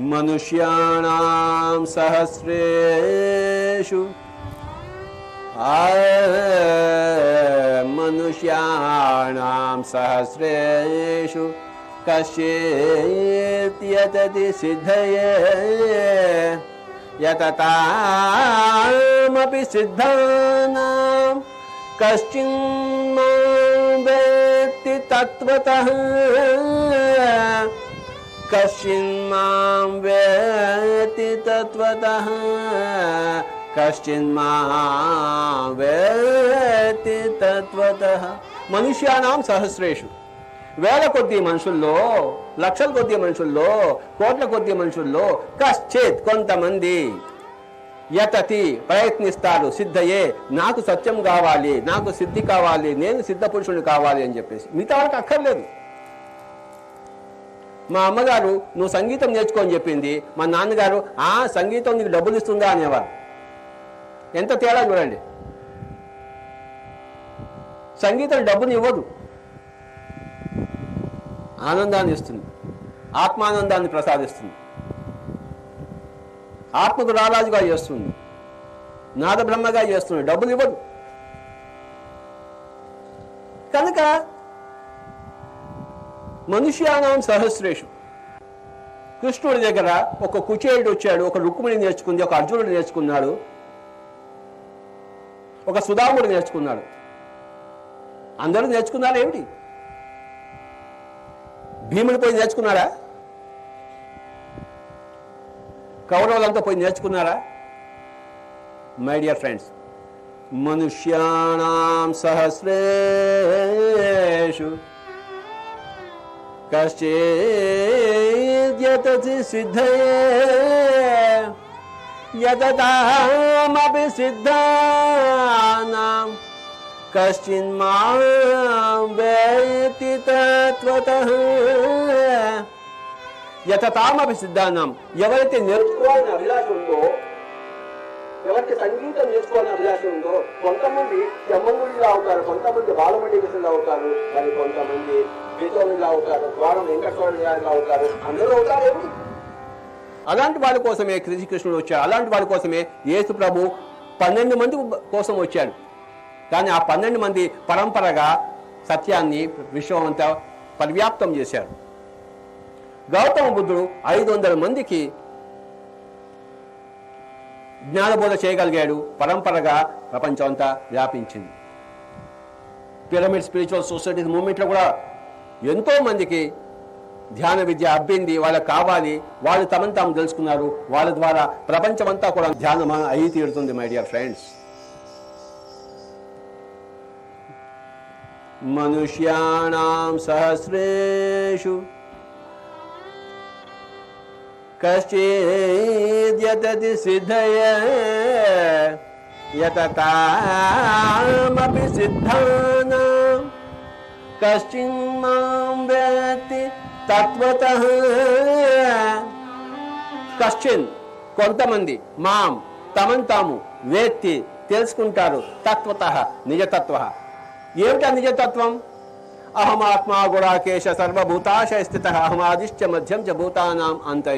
मनुष्याणां सहस्रेषु। मनुष्याणां सहस्रेषु। कश्चि यतति सिद्धये। यततामपि सिद्धानां। कश्चिन्मा वेत्ति तत्त्वतः। कश्चिन्मा తత్వతః కశ్చిన్మాం వేత్తి తత్వతః వేతి తత్వత మనుష్యానాం సహస్రేషు వేల కొద్ది మనుషుల్లో లక్షల కొద్ది మనుషుల్లో కోట్ల కొద్ది మనుషుల్లో కశ్చిత్ కొంతమంది యతతి ప్రయత్నిస్తారు సిద్ధయే నాకు సత్యం కావాలి నాకు సిద్ధి కావాలి నేను సిద్ధ పురుషుడు కావాలి అని చెప్పేసి. మిగతా వాళ్ళకి అక్కర్లేదు. మా అమ్మగారు నువ్వు సంగీతం నేర్చుకో అని చెప్పింది. మా నాన్నగారు ఆ సంగీతం నీకు డబ్బులు ఇస్తుందా అనేవారు. ఎంత తేడా చూడండి. సంగీతం డబ్బుని ఇవ్వదు. ఆనందాన్ని ఇస్తుంది. ఆత్మానందాన్ని ప్రసాదిస్తుంది. ఆత్మకు రారాజుగా చేస్తుంది. నాద బ్రహ్మగా చేస్తుంది. డబ్బులు ఇవ్వదు. కనుక మనుష్యానాం సహస్రేషు. కృష్ణుడి దగ్గర ఒక కుచేయుడు వచ్చాడు ఒక రుక్మిణి నేర్చుకుంది ఒక అర్జునుడు నేర్చుకున్నాడు ఒక సుధాముడు నేర్చుకున్నాడు. అందరూ నేర్చుకున్నారు ఏమిటి? భీముడు పోయి నేర్చుకున్నారా కౌరవులంతా పోయి నేర్చుకున్నారా? మై డియర్ ఫ్రెండ్స్ మనుష్యాణం సహస్రేషు. కశ్చేద్యతసి సిద్ధయే యతతామపి సిద్ధానాం కశ్చిన్మాం వేతి తత్వతః యతతామపి సిద్ధానం ఎవరైతే నేర్చుకోవాలని అభిలాష ఉందో ఎవరికి సంగీతం నేర్చుకోవాలని అభిలాష ఉందో కొంతమంది జమ్మగుడిలా అవుతారు కొంతమంది బాలమణి కృష్ణులు అవుతారు మరి కొంతమంది బీతోనిలా అవుతారు ద్వారం వెంకటస్వామిలా అవుతారు అందరూ అవుతారేమి అలాంటి వాళ్ళ కోసమే కృష్ణుడు వచ్చాడు. అలాంటి వాళ్ళ కోసమే యేసు ప్రభు పన్నెండు మంది కోసం వచ్చాడు. కానీ ఆ పన్నెండు మంది పరంపరగా సత్యాన్ని విశ్వం అంతా పరివ్యాప్తం చేశారు. గౌతమ బుద్ధుడు ఐదు వందల మందికి జ్ఞానబోధ చేయగలిగాడు పరంపరగా ప్రపంచం అంతా వ్యాపించింది పిరమిడ్ స్పిరిచువల్ సొసైటీస్ మూమెంట్లో కూడా ఎంతో మందికి ధ్యాన విద్య అబ్బింది వాళ్ళకి కావాలి వాళ్ళు తమను తాము తెలుసుకున్నారు వాళ్ళ ద్వారా ప్రపంచమంతా కూడా ధ్యానం అయి తీరుతుంది మై డియర్ ఫ్రెండ్స్ మనుష్యాణం సహస్రేషు కశ్చిద్యతతి సిద్ధయ యతతామపి సిద్ధాన కశ్చిన్మాం వేత్తి తత్వత కశ్చిన్ కొంతమంది మాం తమన్ తాము వేత్తి తెలుసుకుంటారు తత్వత నిజతత్వ. ఏమిటా నిజతత్వం? अहम आत्मा गुणाकेश सर्वभूताश स्थित अहमादिश्च मध्यम च भूतानाम अंत